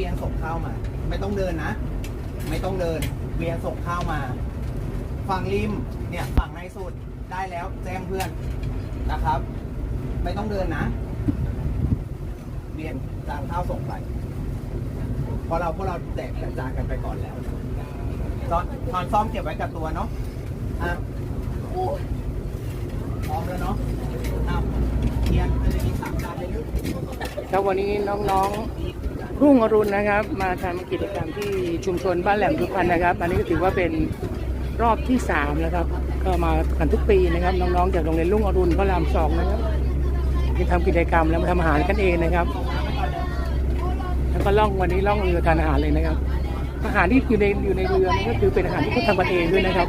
วียนส่งข้าวมา ไม่ต้องเดินนะ ไม่ต้องเดิน เวียนส่งข้าวมา ฝั่งริมเนี่ยฝั่งในสุดได้แล้วแจ้งเพื่อนนะครับ ไม่ต้องเดินนะเวียนจานข้าวส่งไปเพราะเราพวกเราแจกกระจายกันไปก่อนแล้วตอนตอนซ่อมเก็บไว้กับตัวเนาะอะพร้อมแล้วเนาะอ้าวเทียนอะไรมีสามจานเลยลูกครับวันนี้น้องๆ รุ่งอรุณนะครับ มาทำกิจกรรมที่ชุมชนบ้านแหลมทุกพันนะครับ อันนี้ก็ถือว่าเป็นรอบที่สามแล้วครับ ก็มากันทุกปีนะครับ น้องๆจากโรงเรียนรุ่งอรุณพระรามสองนะครับที่ทำกิจกรรมแล้วมาทำอาหารกันเองนะครับ แล้วก็ล่องวันนี้ล่องเรือทานอาหารเลยนะครับ อาหารที่อยู่ในอยู่ในเรือนี่ก็คือเป็นอาหารที่เขาทำกันเองด้วยนะครับ